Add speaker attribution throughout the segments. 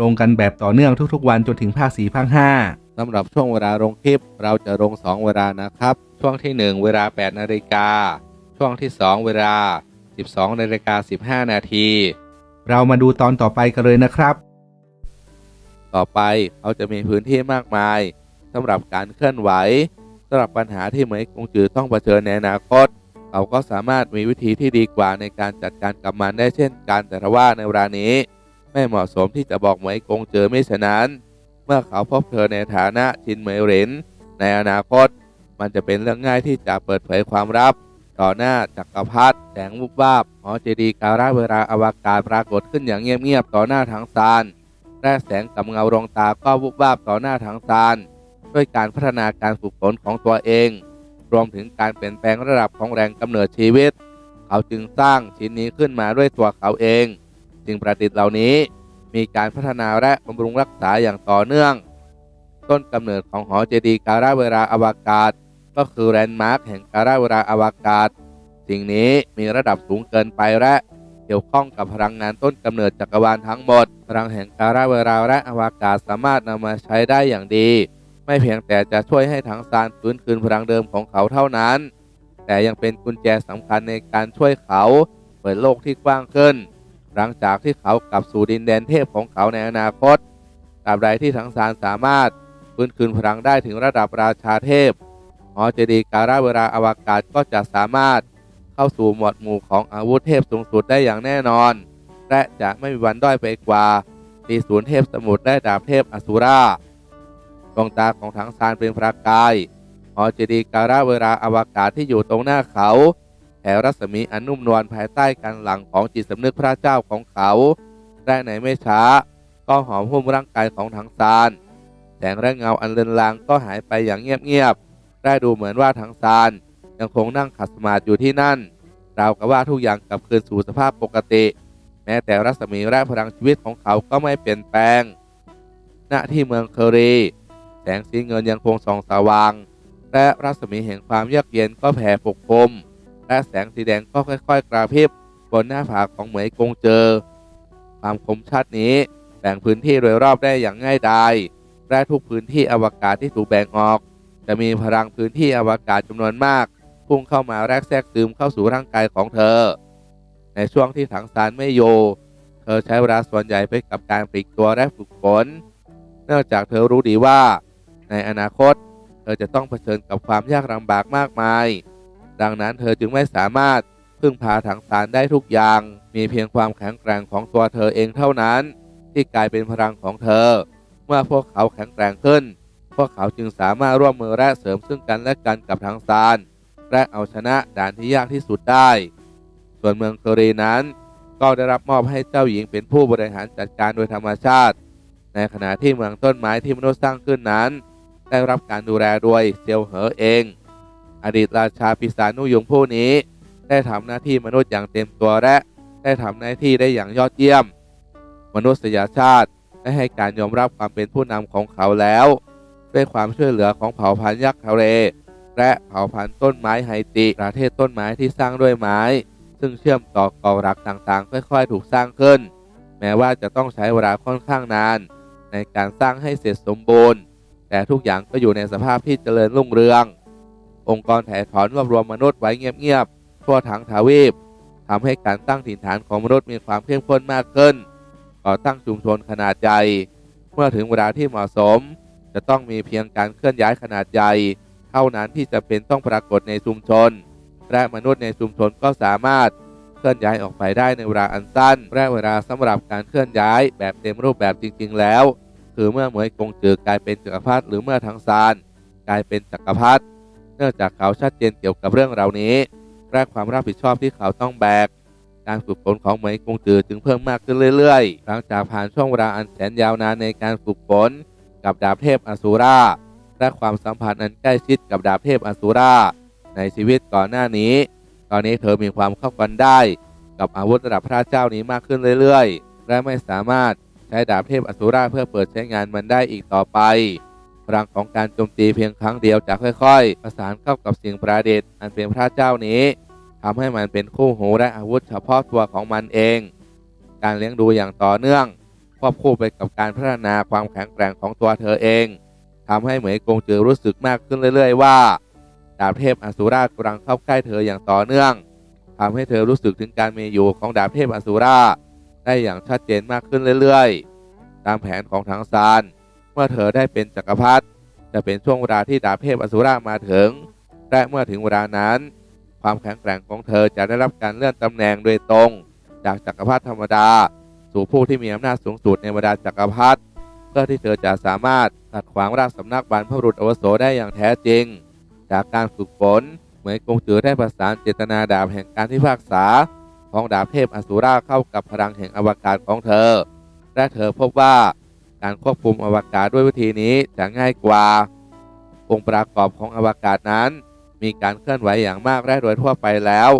Speaker 1: ลงกันแบบต่อเนื่องทุกๆ วันจนถึงภาคสี่ภาคห้า
Speaker 2: สำหรับช่วงเวลาลงคลิป เราจะลง 2 เวลานะครับ ช่วงทีหนึ่1 เวลา 8 นาฬิกา ช่วงที่ 2 เวลา 12 นาฬิกา 15 นาที
Speaker 1: เรามาดูตอนต่อไปกันเลยนะครับ
Speaker 2: ต่อไปเขาจะมีพื้นที่มากมายสำหรับการเคลื่อนไหวสำหรับปัญหาที่เหมยกงจือต้องเผชิญในอนาคตเขาก็สามารถมีวิธีที่ดีกว่าในการจัดการกับมันได้เช่นกันแต่ทว่าในเวลานี้ ไม่เหมาะสมที่จะบอกเหมยกงจือไม่ฉะนั้น เมื่อเขาพบเธอในฐานะชินเหมยเหรินในอนาคต มันจะเป็นเรื่องง่ายที่จะเปิดเผยความลับ ต่อหน้าจักรพรรดิแสงวุบวาบหอเจดีการะเวลาอวกาศปรากฏขึ้นอย่างเงียบๆต่อหน้าทางซานและแสงกับเงาดวงตาก็วุบวาบต่อหน้าทางซานด้วยการพัฒนาการฝึกฝนของตัวเอง รวมถึงการเปลี่ยนแปลงระดับของแรงกำเนิดชีวิต เขาจึงสร้างชิ้นนี้ขึ้นมาด้วยตัวเขาเอง สิ่งประดิษฐ์เหล่านี้ มีการพัฒนาและบำรุงรักษาอย่างต่อเนื่อง ต้นกำเนิดของหอเจดีย์การะเวลาอวกาศ ก็คือแลนด์มาร์คแห่งการะเวลาอวกาศ สิ่งนี้มีระดับสูงเกินไปและเกี่ยวข้องกับพลังงานต้นกำเนิดจักรวาลทั้งหมด พลังแห่งการะเวลาและอวกาศสามารถนำมาใช้ได้อย่างดี ไม่เพียงแต่จะช่วยให้ถังซานฟื้นคืนพลังเดิมของเขาเท่านั้น แต่ยังเป็นกุญแจสำคัญในการช่วยเขาเปิดโลกที่กว้างขึ้น หลังจากที่เขากลับสู่ดินแดนเทพของเขาในอนาคตตราบใดที่ถังซานสามารถฟื้นคืนพลังได้ถึงระดับราชาเทพหอเจดีย์การะเวลาอวกาศก็จะสามารถเข้าสู่หมวดหมู่ของอาวุธเทพสูงสุดได้อย่างแน่นอน และจะไม่มีวันด้อยไปกว่าปีศูนย์เทพสมุทรและดาบเทพอสุราดวงตาของถังซานเป็นประกายหอเจดีย์การะเวลาอวกาศที่อยู่ตรงหน้าเขา แผ่รัศมีอันนุ่มนวลภายใต้การหลังของจิตสำนึกพระเจ้าของเขาและในไม่ช้า ก็หอมหุ้มร่างกายของถังซานแสงและเงาอันเลือนลางก็หายไปอย่างเงียบๆได้ดูเหมือนว่าถังซานยังคงนั่งขัดสมาธิอยู่ที่นั่นราวกับว่าทุกอย่างกลับคืนสู่สภาพปกติ แม้แต่รัศมีและพลังชีวิตของเขาก็ไม่เปลี่ยนแปลง ณที่เมืองเคอรี แสงสีเงินยังคงส่องสว่าง และรัศมีแห่งความเยือกเย็นก็แผ่ปกคลุม และแสงสีแดงก็ค่อย ๆ กระพริบบนหน้าผากของเหมยกงเจอ ความคมชัดนี้แบ่งพื้นที่โดยรอบได้อย่างง่ายดายและทุกพื้นที่อวกาศที่ถูกแบ่งออก จะมีพลังพื้นที่อวกาศจำนวนมาก พุ่งเข้ามาแรกแทรกซึมเข้าสู่ร่างกายของเธอ ในช่วงที่ถังซานไม่อยู่เธอใช้เวลาส่วนใหญ่ไปกับการปลีกตัวและฝึกฝนเนื่องจากเธอรู้ดีว่า ในอนาคต เธอจะต้องเผชิญกับความยากลำบากมากมาย ดังนั้นเธอจึงไม่สามารถพึ่งพาถังซานได้ทุกอย่าง มีเพียงความแข็งแกร่งของตัวเธอเองเท่านั้น ที่กลายเป็นพลังของเธอ เมื่อพวกเขาแข็งแกร่งขึ้น พวกเขาจึงสามารถร่วมมือและเสริมซึ่งกันและกันกับทางซานและเอาชนะด่านที่ยากที่สุดได้ ส่วนเมืองเคอรีนั้นก็ได้รับมอบให้เจ้าหญิงเป็นผู้บริหารจัดการโดยธรรมชาติ ในขณะที่เมืองต้นไม้ที่มนุษย์สร้างขึ้นนั้น ได้รับการดูแลโดยเซียวเหอเอง อดีตราชาปีศานุยงผู้นี้ ได้ทำหน้าที่มนุษย์อย่างเต็มตัวและได้ทำหน้าที่ได้อย่างยอดเยี่ยม มนุษยชาติได้ให้การยอมรับความเป็นผู้นำของเขาแล้ว ด้วยความช่วยเหลือของเผ่าพันธุ์ยักษ์ทะเลและเผ่าพันธุ์ต้นไม้ไฮติประเทศต้นไม้ที่สร้างด้วยไม้ ซึ่งเชื่อมต่อกาะรักต่างๆ ค่อยๆ ถูกสร้างขึ้น แม้ว่าจะต้องใช้เวลาค่อนข้างนาน ในการสร้างให้เสร็จสมบูรณ์ แต่ทุกอย่างก็อยู่ในสภาพที่เจริญรุ่งเรือง องค์กรถ่ายถอนรวบรวมมนุษย์ไว้เงียบๆทั่วทั้งทวีปทำให้การตั้งถิ่นฐานของมนุษย์มีความเข้มข้นมากขึ้น ก่อตั้งชุมชนขนาดใหญ่ เมื่อถึงเวลาที่เหมาะสม จะต้องมีเพียงการเคลื่อนย้ายขนาดใหญ่ เท่านั้นที่จะเป็นต้องปรากฏในชุมชน และมนุษย์ในชุมชนก็สามารถเคลื่อนย้ายออกไปได้ในเวลาอันสั้น และเวลาสำหรับการเคลื่อนย้ายแบบเต็มรูปแบบจริง ๆ แล้ว คือเมื่อเหมยกงจือกลายเป็นจักรพรรดิหรือเมื่อทั้งซานกลายเป็นจักรพรรดิ เนื่องจากเขาชัดเจนเกี่ยวกับเรื่องเหล่านี้และความรับผิดชอบที่เขาต้องแบก การฝึกฝนของเหมยกงจือจึงเพิ่มมากขึ้นเรื่อยๆ หลังจากผ่านช่วงเวลาอันแสนยาวนานในการฝึกฝนกับดาบเทพอสูราและความสัมพันธ์อันใกล้ชิดกับดาบเทพอสูราในชีวิตก่อนหน้านี้ ตอนนี้เธอมีความเข้ากันได้ กับอาวุธระดับพระเจ้านี้มากขึ้นเรื่อยๆ และไม่สามารถใช้ดาบเทพอสูราเพื่อเปิดใช้งานมันได้อีกต่อไป พลังของการโจมตีเพียงครั้งเดียวจะค่อยๆ ประสานเข้ากับสิ่งประดิษฐ์อันเป็นพระเจ้านี้ทำให้มันเป็นคู่หูและอาวุธเฉพาะตัวของมันเอง การเลี้ยงดูอย่างต่อเนื่องควบคู่ไปกับการพัฒนาความแข็งแกร่งของตัวเธอเองทำให้เหมยกงจือรู้สึกมากขึ้นเรื่อย ๆ ว่าดาบเทพอสูรากำลังเข้าใกล้เธออย่างต่อเนื่องทำให้เธอรู้สึกถึงการมีอยู่ของดาบเทพอสูราได้อย่างชัดเจนมากขึ้นเรื่อย ๆ ตามแผนของทางซาน เมื่อเธอได้เป็นจักรพรรดิจะเป็นช่วงเวลาที่ดาบเทพอสูรามาถึง และเมื่อถึงเวลานั้น ความแข็งแกร่งของเธอจะได้รับการเลื่อนตำแหน่งโดยตรง จากจักรพรรดิธรรมดา สู่ผู้ที่มีอำนาจสูงสุดในบรรดาจักรพรรดิเพื่อที่เธอจะสามารถขัดขวางราชสำนักบรรพบุรุษอวุโสได้อย่างแท้จริง จากการฝึกฝนเหมยกงจือได้ประสานเจตนาดาบแห่งการพิพากษา ของดาบเทพอสูราเข้ากับพลังแห่งอวกาศของเธอ และเธอพบว่า การควบคุมอวกาศด้วยวิธีนี้จะง่ายกว่า องค์ประกอบของอวกาศนั้น มีการเคลื่อนไหวอย่างมากและโดยทั่วไปแล้ว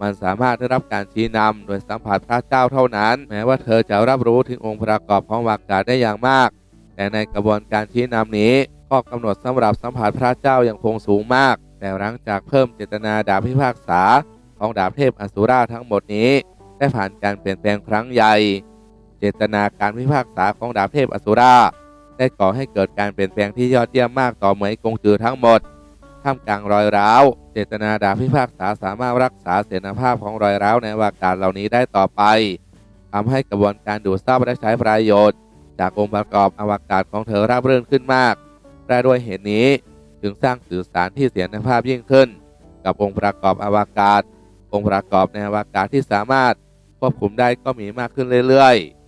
Speaker 2: มันสามารถได้รับการชี้นำโดยสัมผัสพระเจ้าเท่านั้น แม้ว่าเธอจะรับรู้ถึงองค์ประกอบของอวกาศได้อย่างมาก แต่ในกระบวนการชี้นำนี้ ข้อกำหนดสำหรับสัมผัสพระเจ้ายังคงสูงมาก แต่หลังจากเพิ่มเจตนาดาบพิพากษาของดาบเทพอสูราทั้งหมดนี้ ได้ผ่านการเปลี่ยนแปลงครั้งใหญ่ จตนาการพิพากษาของดาบเทพอสูราได้ก่อให้เกิดการเปลี่ยนแปลงที่ยอดเยี่ยมมากต่อเหมยกงจือทั้งหมดท่ามกลางรอยร้าว เจตนาดาบพิพากษาสามารถรักษาเสถียรภาพของรอยร้าวในอวกาศเหล่านี้ได้ต่อไปทำให้กระบวนการดูดซับและใช้ประโยชน์ จากองค์ประกอบอวกาศของเธอราบรื่นขึ้นมากและด้วยเหตุนี้จึงสร้างสื่อสารที่เสถียรภาพยิ่งขึ้น กับองค์ประกอบอวกาศ องค์ประกอบในอวกาศที่สามารถควบคุมได้ก็มีมากขึ้นเรื่อยๆ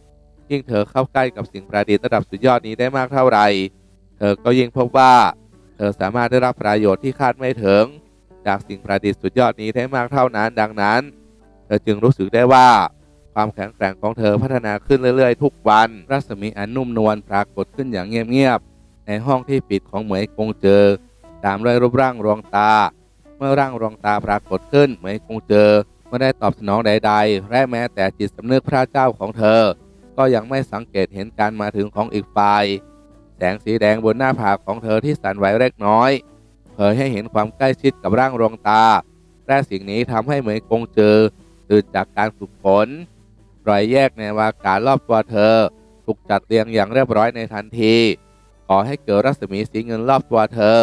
Speaker 2: ยิ่งเธอเข้าใกล้กับสิ่งประดิษฐ์ระดับสุดยอดนี้ได้มากเท่าไหร่เธอก็ยิ่งพบว่า เธอสามารถได้รับประโยชน์ที่คาดไม่ถึง จากสิ่งประดิษฐ์สุดยอดนี้ได้มากเท่านั้น ดังนั้น เธอจึงรู้สึกได้ว่า ความแข็งแกร่งของเธอพัฒนาขึ้นเรื่อย ๆ ทุกวัน รัศมีอันนุ่มนวลปรากฏขึ้นอย่างเงียบๆในห้องที่ปิดของเหมยกงเจอ ตามด้วยรูปร่างรวงตา เมื่อร่างรวงตาปรากฏขึ้นเหมยกงเจอไม่ได้ตอบสนองใด ๆ และแม้แต่จิตสำนึกพระเจ้าของเธอ ก็ยังไม่สังเกตเห็นการมาถึงของอีกฝ่าย แสงสีแดงบนหน้าผากของเธอที่สั่นไหวเล็กน้อย เผยให้เห็นความใกล้ชิดกับร่างรวงตา และสิ่งนี้ทำให้เหมยกงเจอตื่นจากการฝึกฝนรอยแยกในวากาศรอบตัวเธอ ถูกจัดเรียงอย่างเรียบร้อยในทันทีก่อให้เกิดรัศมีสีเงินรอบตัวเธอ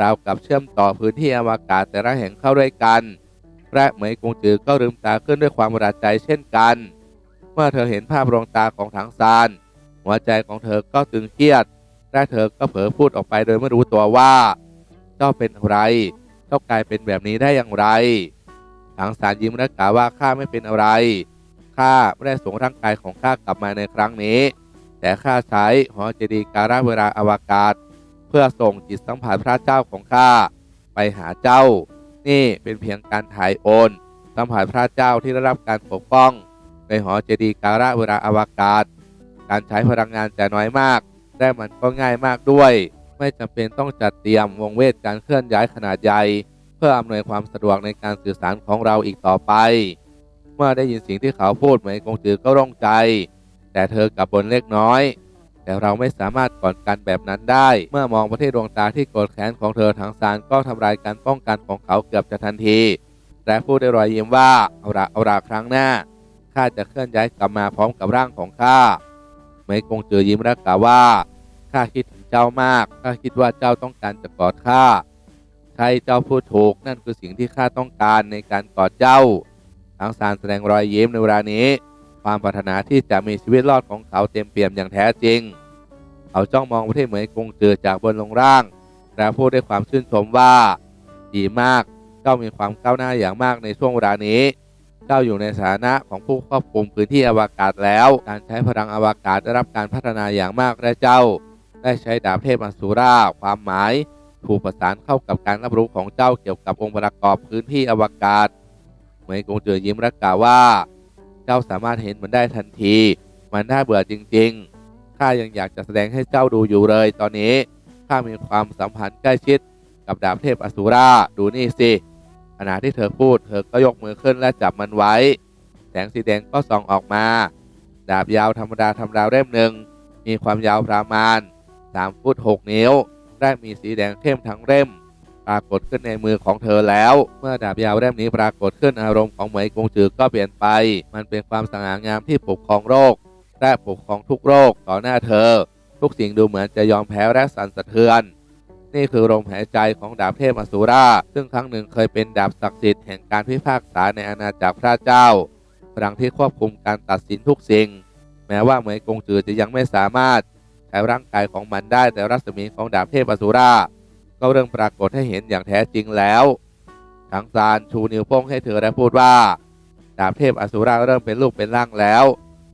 Speaker 2: ราวกับเชื่อมต่อพื้นที่อวกาศแต่ละแห่งเข้าด้วยกัน และเหมยกงจือก็ลืมตาขึ้นด้วยความประหลาดใจเช่นกัน เมื่อเธอเห็นภาพดวงตาของถังซาน หัวใจของเธอก็ตึงเครียดและเธอก็เผลอพูดออกไปโดยไม่รู้ตัวว่า เจ้าเป็นอะไร เจ้ากลายเป็นแบบนี้ได้อย่างไร ถังสารยิ้มและกล่าวว่าข้าไม่เป็นอะไร ข้าไม่ได้ส่งร่างกายของข้ากลับมาในครั้งนี้ แต่ข้าใช้หอเจดียการะเวลาอวกาศ เพื่อส่งจิตสัมผัสพระเจ้าของข้าไปหาเจ้า นี่เป็นเพียงการถ่ายโอน สัมผัสพระเจ้าที่ได้รับการปกป้อง ในหอเจดีย์การะเวลาอวกาศ การใช้พลังงานจะน้อยมากและมันก็ง่ายมากด้วย ไม่จำเป็นต้องจัดเตรียมวงเวทการเคลื่อนย้ายขนาดใหญ่ เพื่ออำนวยความสะดวกในการสื่อสารของเราอีกต่อไป เมื่อได้ยินสิ่งที่เขาพูดเหมยกงจือก็ร่องใจ แต่เธอกลับบนเล็กน้อย แต่เราไม่สามารถก่อนกันแบบนั้นได้ เมื่อมองไปที่ดวงตาที่โกรธแค้นของเธอทางซานก็ทำลายการป้องกันของเขาเกือบจะทันที และพูดด้วยรอยยิ้มว่าเอาละเอาละครั้งหน้า ข้าจะเคลื่อนย้ายกลับมาพร้อมกับร่างของข้าเหมยกงจือยิ้มและกล่าวว่าข้าคิดถึงเจ้ามากข้าคิดว่าเจ้าต้องการจะกอดข้าใช่เจ้าพูดถูกนั่นคือสิ่งที่ข้าต้องการในการกอดเจ้าทางซานแสดงรอยยิ้มในเวลานี้ ความปรารถนาที่จะมีชีวิตรอดของเขาเต็มเปี่ยมอย่างแท้จริง เขาจ้องมองไปที่เหมยกงจือจากบนลงล่างและพูดด้วยความชื่นชมว่า ดีมากเจ้ามีความก้าวหน้าอย่างมากในช่วงเวลานี้ เจ้าอยู่ในสถานะของผู้ควบคุมพื้นที่อวกาศแล้ว การใช้พลังอวกาศได้รับการพัฒนาอย่างมากและเจ้า ได้ใช้ดาบเทพอสูราความหมาย ถูกประสานเข้ากับการรับรู้ของเจ้าเกี่ยวกับองค์ประกอบพื้นที่อวกาศเหมยกงจือยิ้มและกล่าวว่า เจ้าสามารถเห็นมันได้ทันที มันน่าเบื่อจริงๆข้ายังอยากจะแสดงให้เจ้าดูอยู่เลย ตอนนี้ข้ามีความสัมพันธ์ใกล้ชิด กับดาบเทพอสูราดูนี่สิ ขณะที่เธอพูด เธอก็ยกมือขึ้นและจับมันไว้ แสงสีแดงก็ส่องออกมา ดาบยาวธรรมดาธรรมดาเล่มหนึ่ง มีความยาวประมาณ 3 ฟุต 6 นิ้ว ได้มีสีแดงเข้มทั้งเล่ม ปรากฏขึ้นในมือของเธอแล้ว เมื่อดาบยาวเล่มนี้ปรากฏขึ้นอารมณ์ของเหมยกงจือก็เปลี่ยนไป มันเป็นความสง่างามที่ปกครองโรคและปกครองทุกโรคต่อหน้าเธอ ทุกสิ่งดูเหมือนจะยอมแพ้และสั่นสะเทือน นี่คือลมหายใจของดาบเทพอสูรา ซึ่งครั้งหนึ่งเคยเป็นดาบศักดิ์สิทธิ์แห่งการพิพากษาในอาณาจักรพระเจ้าพลังที่ควบคุมการตัดสินทุกสิ่ง แม้ว่าเหมยกงจือจะยังไม่สามารถใช้ร่างกายของมันได้แต่รัศมีของดาบเทพอสูรา ก็เริ่มปรากฏให้เห็นอย่างแท้จริงแล้วทังซานชูนิ้วโป้งให้เธอและพูดว่า ดาบเทพอสูราเริ่มเป็นรูปเป็นร่างแล้ว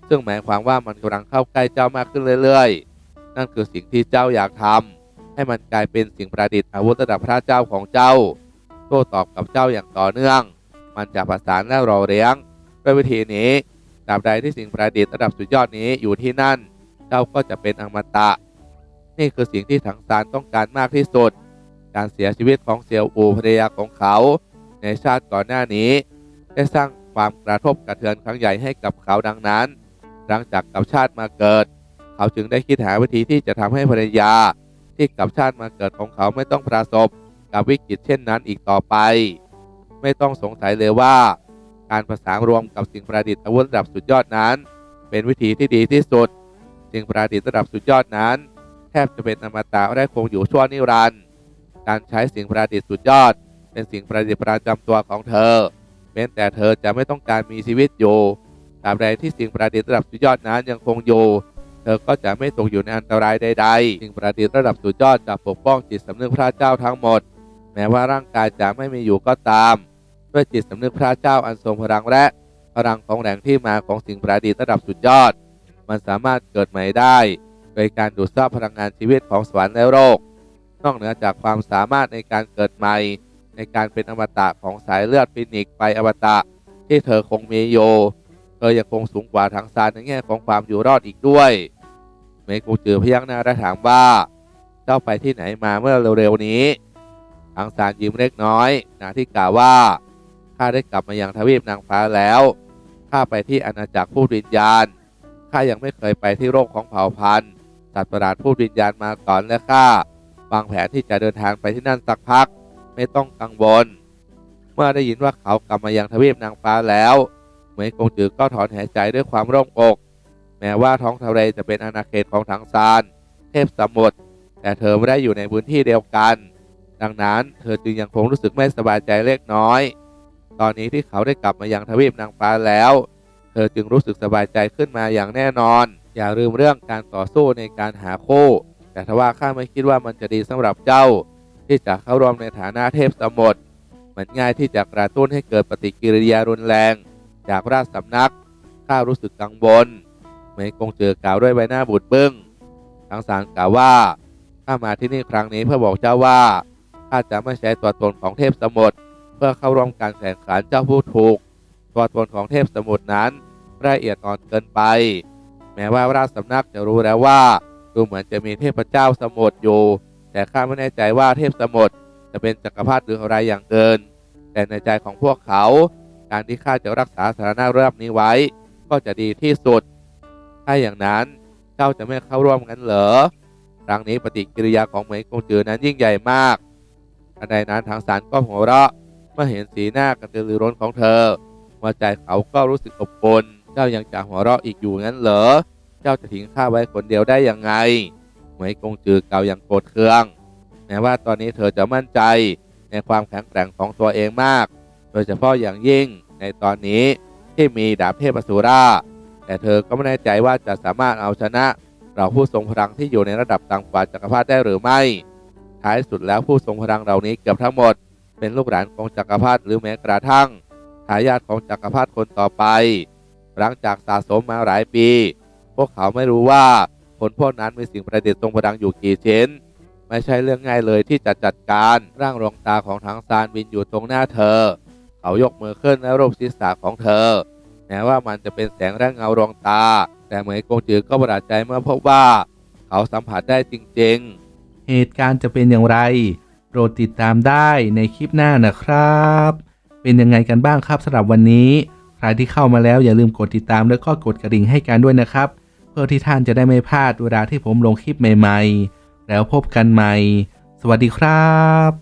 Speaker 2: ซึ่งหมายความว่ามันกำลังเข้าใกล้เจ้ามากขึ้นเรื่อย ๆ นั่นคือสิ่งที่เจ้าอยากทำ ให้มันกลายเป็นสิ่งประดิษฐ์อาวุธระดับพระเจ้าของเจ้า โต้ตอบกับเจ้าอย่างต่อเนื่อง มันจะประสานและรอเลี้ยง ด้วยวิธีนี้ตราบใดที่สิ่งประดิษฐ์ระดับสุดยอดนี้อยู่ที่นั่น เจ้าก็จะเป็นอมตะ นี่คือสิ่งที่ถังซานต้องการมากที่สุด การเสียชีวิตของเซียวอูภรรยาของเขา ในชาติก่อนหน้านี้ ได้สร้างความกระทบกระเทือนครั้งใหญ่ให้กับเขาดังนั้น หลังจากกับชาติมาเกิด เขาจึงได้คิดหาวิธีที่จะทำให้ภรรยา ที่กับชาติมาเกิดของเขาไม่ต้องประสบกับวิกฤตเช่นนั้นอีกต่อไป ไม่ต้องสงสัยเลยว่า การประสานรวมกับสิ่งประดิษฐ์อาวุธระดับสุดยอดนั้น เป็นวิธีที่ดีที่สุด สิ่งประดิษฐ์ระดับสุดยอดนั้น แทบจะเป็นอมตะและคงอยู่ชั่วนิรันดร์การใช้สิ่งประดิษฐ์สุดยอด เป็นสิ่งประดิษฐ์ประจำตัวของเธอแม้แต่เธอจะไม่ต้องการมีชีวิตอยู่ตราบใดที่สิ่งประดิษฐ์ระดับสุดยอดนั้นยังคงอยู่ เธอก็จะไม่ตกอยู่ในอันตรายใดๆสิ่งประดิษฐ์ระดับสุดยอดจะปกป้องจิตสำนึกพระเจ้าทั้งหมด แม้ว่าร่างกายจะไม่มีอยู่ก็ตาม ด้วยจิตสำนึกพระเจ้าอันทรงพลังและพลังของแหล่งที่มาของสิ่งประดิษฐ์ระดับสุดยอด มันสามารถเกิดใหม่ได้ โดยการดูดซับพลังงานชีวิตของสวรรค์และโลกนอกเหนือจากความสามารถในการเกิดใหม่ ในการเป็นอมตะของสายเลือดฟินิกไปอมตะที่เธอคงมีอยู่ เธอยังคงสูงกว่าทางซานในแง่ของความอยู่รอดอีกด้วย เมกูจือพยักหน้าและถามว่าเจ้าไปที่ไหนมาเมื่อเร็วๆนี้ทางซานยิ้มเล็กน้อยนาที่กล่าวว่าข้าได้กลับมายังทวีปนางฟ้าแล้วข้าไปที่อาณาจักรผู้วิญญาณข้ายังไม่เคยไปที่โลกของเผ่าพันธุ์สัตว์ประหลาดผู้วิญญาณมาก่อนและข้าวางแผนที่จะเดินทางไปที่นั่นสักพัก ไม่ต้องกังวล เมื่อได้ยินว่าเขากลับมายังทวีปนางฟ้าแล้ว เหมยกงจือก็ถอนหายใจด้วยความโล่งอก แม้ว่าท้องทะเลจะเป็นอาณาเขตของถังซานเทพสมุทรแต่เธอไม่ได้อยู่ในพื้นที่เดียวกัน ดังนั้นเธอจึงยังคงรู้สึกไม่สบายใจเล็กน้อย ตอนนี้ที่เขาได้กลับมายังทวีปนางฟ้าแล้ว เธอจึงรู้สึกสบายใจขึ้นมาอย่างแน่นอน อย่าลืมเรื่องการต่อสู้ในการหาคู่ แต่ทว่าข้าไม่คิดว่ามันจะดีสำหรับเจ้า ที่จะเข้าร่วมในฐานะเทพสมุทรมันง่ายที่จะกระตุ้นให้เกิดปฏิกิริยารุนแรง จากราชสำนัก ข้ารู้สึกกังวลเหมยกงเจอกล่าวด้วยใบหน้าบูดบึ้งทั้งสารกล่าวว่าข้ามาที่นี่ครั้งนี้เพื่อบอกเจ้าว่าข้าจะไม่ใช้ตัวตนของเทพสมุทรเพื่อเข้าร่วมการแข่งขันเจ้าผู้ถูก ตัวตนของเทพสมุทรนั้นละเอียดอ่อนเกินไป แม้ว่าราชสำนักจะรู้แล้วว่าดูเหมือนจะมีเทพเจ้าสมุทรอยู่ แต่ข้าไม่แน่ใจว่าเทพสมุทรจะเป็นจักรพรรดิหรืออะไรอย่างเกิน แต่ในใจของพวกเขา การที่ข้าจะรักษาสถานะระดับนี้ไว้ ก็จะดีที่สุด ถ้าอย่างนั้นเจ้าจะไม่เข้าร่วมกันเหรอครั้งนี้ปฏิกิริยาของเหมยกงจือนั้นยิ่งใหญ่มากทันใดนั้นทางสารก็หัวเราะเมื่อเห็นสีหน้ากระตือรือร้นของเธอหัวใจเขาก็รู้สึกอบอุ่นเจ้ายังจะหัวเราะอีกอยู่งั้นเหรอ เจ้าจะทิ้งข้าไว้คนเดียวได้ยังไงเหมยกงจือเก่าอย่างโกรธเคืองแม้ว่าตอนนี้เธอจะมั่นใจในความแข็งแกร่งของตัวเองมาก โดยเฉพาะอย่างยิ่งในตอนนี้ที่มีดาบเทพอสูรา แต่เธอก็ไม่แน่ใจว่าจะสามารถเอาชนะเราผู้ทรงพลังที่อยู่ในระดับต่ำกว่าจักรพรรดิได้หรือไม่ ท้ายสุดแล้วผู้ทรงพลังเหล่านี้เกือบทั้งหมด เป็นลูกหลานของจักรพรรดิหรือแม้กระทั่งทายาทของจักรพรรดิคนต่อไป หลังจากสะสมมาหลายปี พวกเขาไม่รู้ว่าคนพวกนั้นมีสิ่งประดิษฐ์ทรงพลังอยู่กี่ชิ้น ไม่ใช่เรื่องง่ายเลยที่จะจัดการร่างรวงตาของทางซานบินอยู่ตรงหน้าเธอ เขายกมือขึ้นและรูปศีรษะของเธอในม้ว่ามันจะเป็นแสงและเงารองตา แต่เหมยกงจือก็ประหลาดใจเมื่อพบว่า เขาสัมผัสได้จริงๆ
Speaker 1: เหตุการณ์จะเป็นอย่างไร โปรดติดตามได้ในคลิปหน้านะครับ เป็นยังไงกันบ้างครับสำหรับวันนี้ ใครที่เข้ามาแล้วอย่าลืมกดติดตามแล้วก็กดกระดิ่งให้กันด้วยนะครับ เพื่อที่ท่านจะได้ไม่พลาดเวลาที่ผมลงคลิปใหม่ ๆ แล้วพบกันใหม่ สวัสดีครับ